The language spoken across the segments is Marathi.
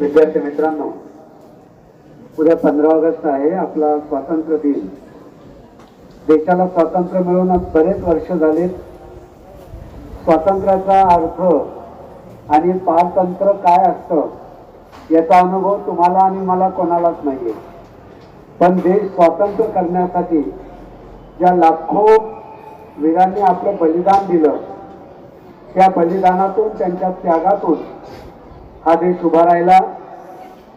विद्यार्थी मित्रांनो उद्या पंधरा ऑगस्ट आहे आपला स्वातंत्र्य दिन. देशाला स्वातंत्र्य मिळून आज बरेच वर्ष झाले. स्वातंत्र्याचा अर्थ आणि पारतंत्र काय असतं याचा अनुभव तुम्हाला आणि मला कोणालाच नाहीये. पण देश स्वातंत्र्य करण्यासाठी ज्या लाखो वीरांनी आपलं बलिदान दिलं त्या बलिदानातून त्यांच्या त्यागातून हा देश उभा राहिला.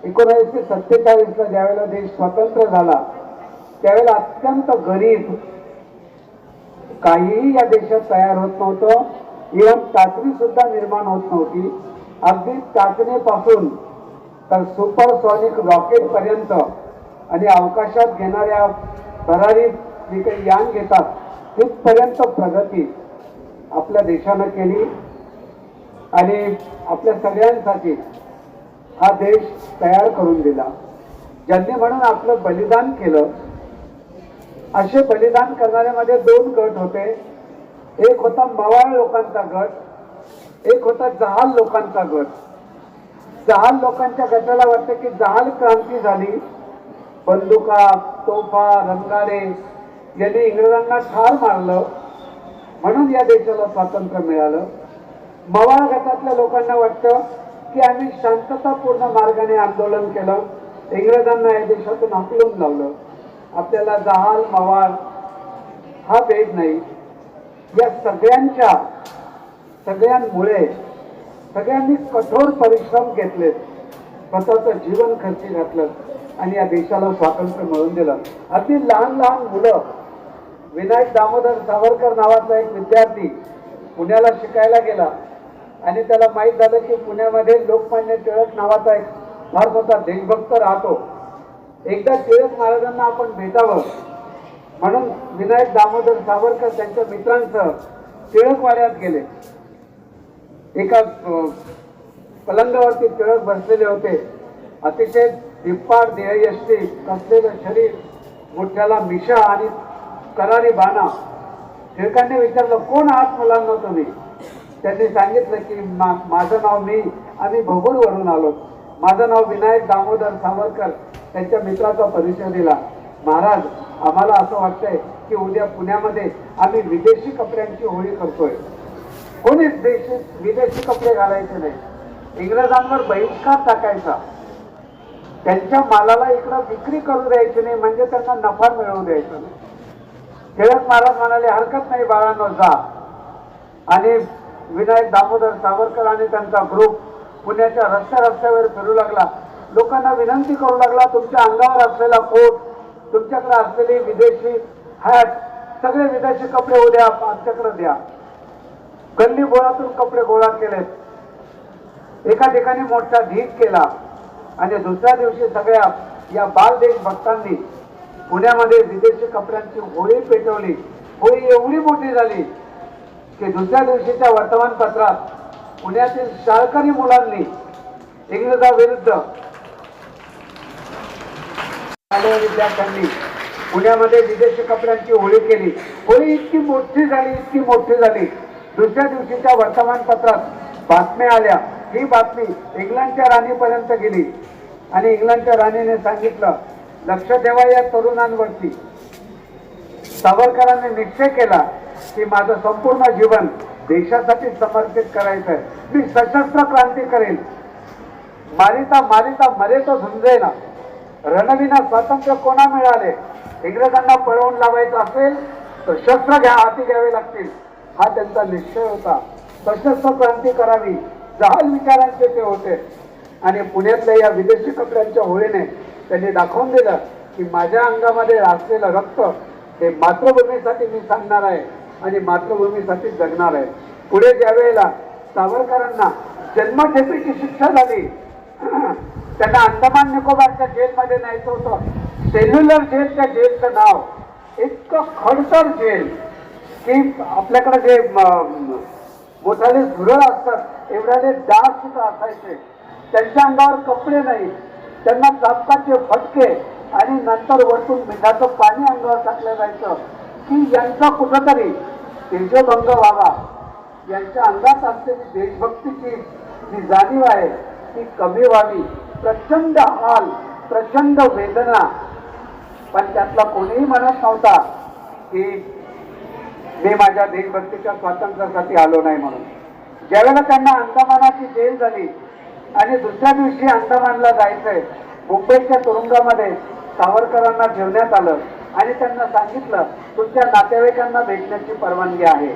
एकोणीसशे सत्तेचाळीसला ज्यावेळेला देश स्वतंत्र झाला त्यावेळेला अत्यंत गरीब काहीही या देशात तयार होत नव्हतं. इव्हन चाचणी सुद्धा निर्माण होत नव्हती. अगदी चाचणीपासून तर सुपरसॉनिक रॉकेट पर्यंत आणि अवकाशात घेणाऱ्या भरारी जी काही यान घेतात तिथपर्यंत प्रगती आपल्या देशानं केली. आणि आपल्या सगळ्यांसाठी हा देश तयार करून दिला. ज्यांनी म्हणून आपलं बलिदान केलं असे बलिदान करणाऱ्यामध्ये दोन गट होते. एक होता मवाळ लोकांचा गट एक होता जहाल लोकांचा गट. जहाल लोकांच्या गटाला वाटतं की जहाल क्रांती झाली. बंदुका तोफा रंगारे यांनी इंग्रजांना ठार मारलं. म्हणून या देशाला स्वातंत्र्य मिळालं. मवाळ गटातल्या लोकांना वाटतं की आम्ही शांततापूर्ण मार्गाने आंदोलन केलं. इंग्रजांना या देशातून हकलून लावलं. आपल्याला जहाल मवाळ हा भेद नाही. या सगळ्यांच्या सगळ्यांमुळे सगळ्यांनी कठोर परिश्रम घेतले स्वतःचं जीवन खर्ची घातलं आणि या देशाला स्वातंत्र्य मिळवून दिलं. अगदी लहान लहान मुलं. विनायक दामोदर सावरकर नावाचा एक विद्यार्थी पुण्याला शिकायला गेला. आणि त्याला माहीत झालं की पुण्यामध्ये लोकमान्य टिळक नावाचा एक फार मोठा देशभक्त राहतो. एकदा टिळक महाराजांना आपण भेटावं. म्हणून विनायक दामोदर सावरकर त्यांच्या मित्रांसह टिळकवाड्यात गेले. एका पलंगावरती टिळक बसलेले होते. अतिशय दिप्पाड देहयष्टी कसलेलं शरीर मोठ्याला मिशा आणि करारी बाणा. टिळकांनी विचारलं कोण आहात मुलांना तुम्ही? त्यांनी सांगितलं की मा माझं नाव मी आम्ही भोगूरवरून आलो. माझं नाव विनायक दामोदर सावरकर. त्यांच्या मित्राचा परिचय दिला. महाराज आम्हाला असं वाटतंय की उद्या पुण्यामध्ये आम्ही विदेशी कपड्यांची होळी करतोय. कोणीच देशी विदेशी कपडे घालायचे नाही. इंग्रजांवर बहिष्कार टाकायचा. त्यांच्या मालाला इकडं विक्री करू द्यायची नाही म्हणजे त्यांना नफा मिळवू द्यायचा नाही. टिळक महाराज म्हणाले हरकत नाही बाळांनो जा. आणि विनायक दामोदर सावरकर आणि त्यांचा ग्रुप पुण्याच्या रस्त्या रस्त्यावर फिरू लागला. लोकांना विनंती करू लागला तुमच्या अंगावर असलेला कोट तुमच्याकडे असलेली विदेशी हॅट सगळे विदेशी कपडे उद्या आमच्याकडे द्या. गल्ली बोळातून कपडे गोळा केलेत. एका ठिकाणी मोठा ढीक केला आणि दुसऱ्या दिवशी सगळ्या या बाल देशभक्तांनी पुण्यामध्ये विदेशी कपड्यांची होळी पेटवली. होळी एवढी मोठी झाली की दुसऱ्या दिवशीच्या वर्तमानपत्रात पुण्यातील शाळकरी मुलांनी इंग्रजाविरुद्ध विद्यार्थ्यांनी पुण्यामध्ये विदेशी कपड्यांची होळी केली. होळी इतकी मोठी झाली इतकी मोठी झाली. दुसऱ्या दिवशीच्या वर्तमानपत्रात बातम्या आल्या. ही बातमी इंग्लंडच्या राणीपर्यंत गेली. आणि इंग्लंडच्या राणीने सांगितलं लक्ष ठेवा या तरुणांवरती. सावरकरांनी निश्चय केला की माझं संपूर्ण जीवन देशासाठी समर्पित करायचं आहे. मी सशस्त्र क्रांती करेन. मारिता मारिता मरे तो झुंजेना रणविना स्वातंत्र्य कोणा मिळाले? इंग्रजांना पळवून लावायचं असेल तर शस्त्र घ्या हाती घ्यावे लागतील. हा त्यांचा निश्चय होता. सशस्त्र क्रांती करावी. जहाल विचारांचे ते होते. आणि पुण्यातल्या या विदेशी कपड्यांच्या होळीने त्यांनी दाखवून दिलं की माझ्या अंगामध्ये असलेलं रक्त हे मातृभूमीसाठी मी सांगणार आहे. आणि मातृभूमीसाठी जगणार आहे. पुढे ज्या वेळेला सावरकरांना जन्मठेपीची शिक्षा झाली त्यांना अंदमान निकोबारच्या जेलमध्ये न्यायचं होतं. सेल्युलर जेल त्या जेलचं नाव. इतकं खडतर जेल की आपल्याकडे जे मोठाले झुरळ असतात एवढ्याले डाग सुद्धा असायचे. त्यांच्या अंगावर कपडे नाही. त्यांना चापकाचे फटके आणि नंतर वरतून मिठाचं पाणी अंगावर टाकलं जायचं. की यांचा कुठंतरी तेजोभंग व्हावा. यांच्या अंगात असलेली देशभक्तीची जी जाणीव आहे ती कमी व्हावी. प्रचंड हाल प्रचंड वेदना. पण त्यातला कोणीही म्हणत नव्हता की मी माझ्या देशभक्तीच्या स्वातंत्र्यासाठी आलो नाही म्हणून. ज्यावेळेला त्यांना अंदमानाची जेल झाली आणि दुसऱ्या दिवशी अंदमानला जायचंय मुंबईच्या तुरुंगामध्ये सावरकरांना ठेवण्यात आलं. आणि त्यांना सांगितलं तुमच्या नातेवाईकांना भेटण्याची परवानगी आहे.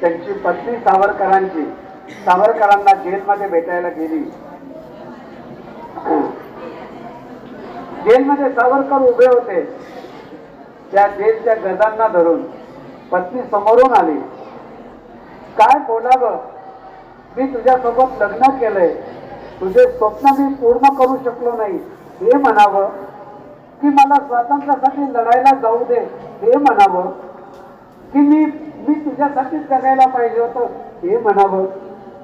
त्यांची पत्नी सावरकरांची सावरकरांना जेलमध्ये भेटायला गेली. जेलमध्ये सावरकर उभे होते. त्या जेलच्या गजांना धरून पत्नी समोरून आली. काय बोलावं? मी तुझ्यासोबत लग्न केलंय. तुझे स्वप्न मी पूर्ण करू शकलो नाही. हे म्हणावं की मला स्वातंत्र्यासाठी लढायला जाऊ दे हे म्हणावं. की मी मी तुझ्यासाठी जगायला पाहिजे होतं हे म्हणावं.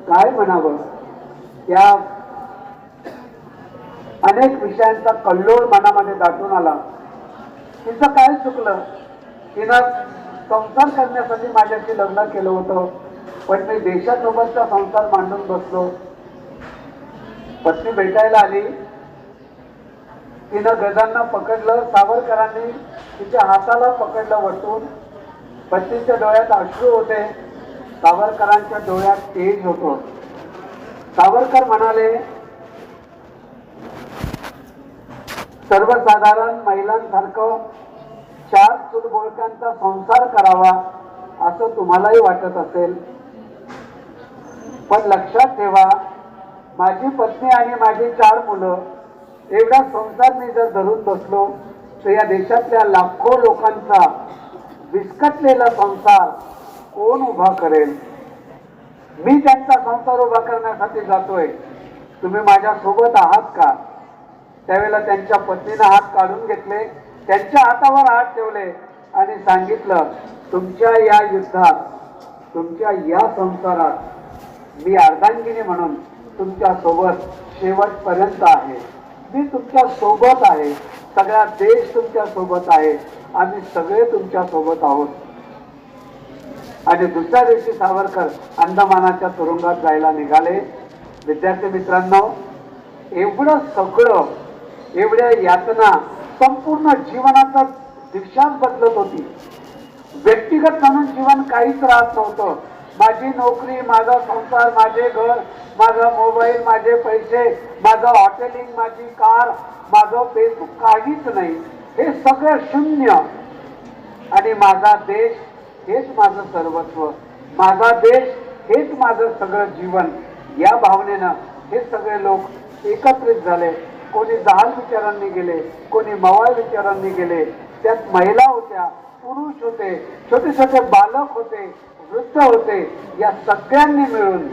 काय म्हणावं? त्या अनेक विषयांचा कल्लोळ मनामध्ये दाटून आला. तिचं काय चुकलं? तिनं संसार करण्यासाठी माझ्याशी लग्न केलं होतं पण मी देशासोबतचा संसार मांडून बसलो. पत्नी भेटायला आली. तिनं गजांना पकडलं सावरकरांनी तिच्या हाताला पकडलं वटून. पत्नीच्या डोळ्यात अश्रू होते. सावरकरांच्या डोळ्यात तेज होतो. सावरकर म्हणाले सर्वसाधारण महिलांसारखं चार चुलबोळक्यांचा संसार करावा असं तुम्हालाही वाटत असेल. पण लक्षात ठेवा माझी पत्नी आणि माझी चार मुलं एवढा संसार मी जर धरून बसलो तर या देशातल्या लाखो लोकांचा विस्कटलेला संसार कोण उभा करेल? मी त्यांचा संसार उभा करण्यासाठी जातोय. तुम्ही माझ्या सोबत आहात का? त्यावेळेला त्यांच्या पत्नीनं हात काढून घेतले त्यांच्या हातावर हात ठेवले आणि सांगितलं तुमच्या या युद्धात तुमच्या या संसारात मी अर्धांगिनी म्हणून तुमच्यासोबत शेवटपर्यंत आहे. मी तुमच्यासोबत आहे. सगळा देश तुमच्यासोबत आहे. आम्ही सगळे तुमच्यासोबत आहोत. आणि दुसऱ्या दिवशी सावरकर अंदमानाच्या तुरुंगात जायला निघाले. विद्यार्थी मित्रांनो एवढं सगळं एवढ्या यातना संपूर्ण जीवनाचा दिशाच बदलत होती. व्यक्तिगत म्हणून जीवन काहीच राहत नव्हतं. माझी नोकरी माझा संसार माझे घर माझा मोबाईल माझे पैसे माझं हॉटेलिंग माझी कार माझं फेसबुक काहीच नाही. हे सगळं शून्य. आणि माझा देश हेच माझं सर्वस्व. माझा देश हेच माझं सगळं जीवन. या भावनेनं हे सगळे लोक एकत्रित झाले. कोणी दहाल विचारांनी गेले कोणी मवाळ विचारांनी गेले. त्यात महिला होत्या पुरुष होते छोटे छोटे बालक होते. वृद्ध होते. या सगळ्यांनी मिळून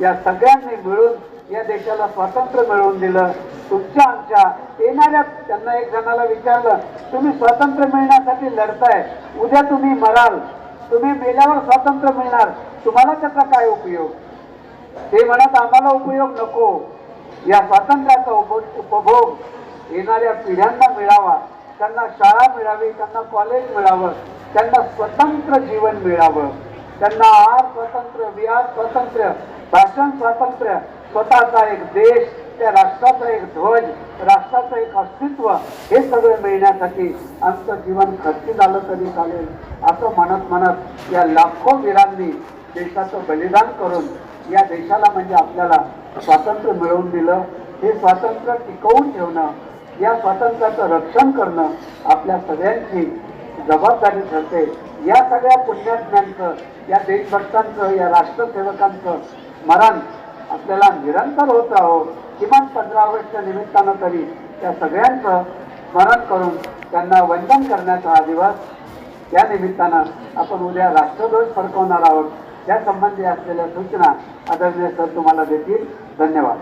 या सगळ्यांनी मिळून या देशाला स्वातंत्र्य मिळवून दिलं. तुमच्या आमच्या येणाऱ्या त्यांना एक जणाला विचारलं तुम्ही स्वातंत्र्य मिळण्यासाठी लढताय. उद्या तुम्ही मराल. तुम्ही मेल्यावर स्वातंत्र्य मिळणार. तुम्हाला त्याचा काय उपयोग? ते म्हणत आम्हाला उपयोग नको. या स्वातंत्र्याचा उप उपभोग येणाऱ्या पिढ्यांना मिळावा. त्यांना शाळा मिळावी त्यांना कॉलेज मिळावं. त्यांना स्वतंत्र जीवन मिळावं. त्यांना आहार स्वातंत्र्य विहार स्वातंत्र्य भाषण स्वातंत्र्य. स्वतःचा एक देश त्या राष्ट्राचा एक ध्वज राष्ट्राचं एक अस्तित्व हे सगळं मिळण्यासाठी आमचं जीवन खर्ची झालं तरी चालेल. असं म्हणत म्हणत या लाखो वीरांनी देशाचं बलिदान करून या देशाला म्हणजे आपल्याला स्वातंत्र्य मिळवून दिलं. हे स्वातंत्र्य टिकवून ठेवणं या स्वातंत्र्याचं रक्षण करणं आपल्या सगळ्यांची जबाबदारी ठरते. या सगळ्या पुण्यात्म्यांचं या देशभक्तांचं या राष्ट्रसेवकांचं मरण आपल्याला निरंतर होत राहो. किमान पंधरा ऑगस्टच्या निमित्तानं तरी त्या सगळ्यांचं स्मरण करून त्यांना वंदन करण्याचा हा दिवस या निमित्तानं आपण उद्या राष्ट्रध्वज फडकवणार आहोत. या संबंधी असलेल्या सूचना आदरणीय सर तुम्हाला देतील. धन्यवाद.